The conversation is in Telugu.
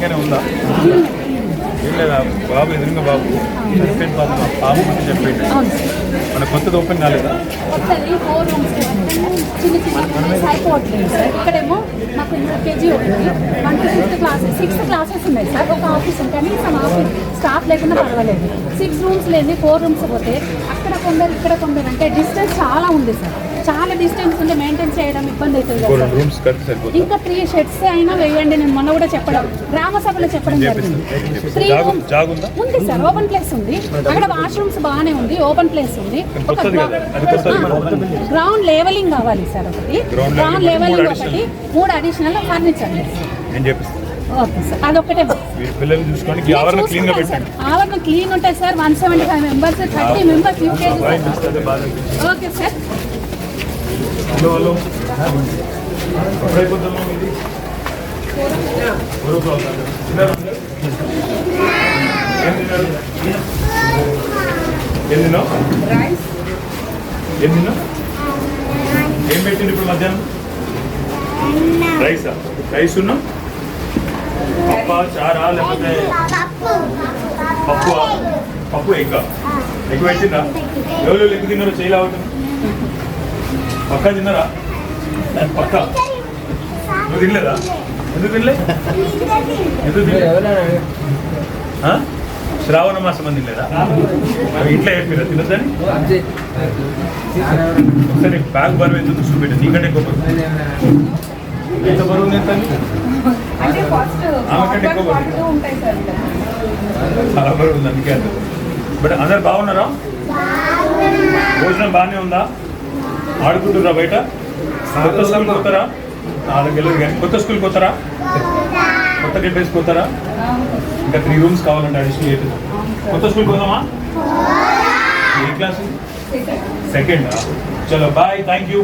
నిజంగానే ఉందా? లేదా? బాబు ఎదురుగా బాబు. చెప్పేది బాబు బాబు గురించి చెప్పేది. మన కొత్తది ఓపెన్ కాలేదా? సార్ ఇక్కడేమో కేజీ వన్ సిక్స్త్ క్లాసెస్ ఉన్నాయి సార్ ఒక ఆఫీస్ ఉంటే ఆఫీస్ స్టాఫ్ లేకుండా పర్వాలేదు. సిక్స్ రూమ్స్ లేని ఫోర్ రూమ్స్ పోతే కొందరు ఇక్కడ కొందరు అంటే డిస్టెన్స్ చాలా ఉంది సార్. చాలా డిస్టెన్స్ ఉంటే మెయింటైన్ చేయడం ఇబ్బంది అవుతుంది ఇంకో త్రీ షెడ్స్ అయినా వేయండి. నేను మొన్న కూడా చెప్పడం. గ్రామ సభలో చెప్పడం జరిగింది. త్రీ ఉంది సార్. ఓపెన్ ప్లేస్ ఉంది. అక్కడ వాష్రూమ్స్ బాగానే ఉంది. ఓపెన్ ప్లేస్ ఉంది. ఒక గ్రౌండ్ లెవెలింగ్ కావాలి సార్ ఒకటి. గ్రౌండ్ లెవెలింగ్ ఒకటి మూడు అడిషనల్ ఫర్నిచర్ నేను ఓకే సార్. పిల్లల్ని చూసుకోండి. ఈ ఆవరణ క్లీన్గా పెట్టండి. ఆవరణ క్లీన్ ఉంటాయి sir one seventy five members thirty UKG okay sir. Hello hello. ఇది ఏం పెట్టింది ఇప్పుడు మధ్యాహ్నం? రైసా? రైస్ ఉన్నా పప్ప చారా లేకపోతే పప్పు పప్పు ఎగ్గ? ఎగ్ పెట్టిందా ఎవరు ఎగ్ తిన్నారో? చేయలేవటం పక్క తిన్నారా? పక్క? నువ్వు తినలేదా? ఎందుకు తినలే? ఎందుకు తినలే? శ్రావణ మాసం అని తినలేదా? మరి ఇంట్లో చెప్పిరా తినద్దని ఒకసారి బ్యాగ్ బరువు ఎంత ఉందో నీకంటే గొప్ప ఎంత బరువు ఉంది ఎంత చాలా బరువు ఉంది అందుకే బట్ అందరు బాగున్నారా? భోజనం బాగానే ఉందా? ఆడుకుంటున్నారా బయట? కొత్త స్కూల్ పోతారా? వాళ్ళకి వెళ్ళదు కానీ కొత్త స్కూల్ పోతారా? కొత్త గెట్ పోతారా? ఇంకా త్రీ రూమ్స్ కావాలంటే అడిషనల్ చేపిద్దాం కొత్త స్కూల్ పోదామా? ఏ క్లాస్ సెకండ్ చలో బాయ్ థ్యాంక్ యూ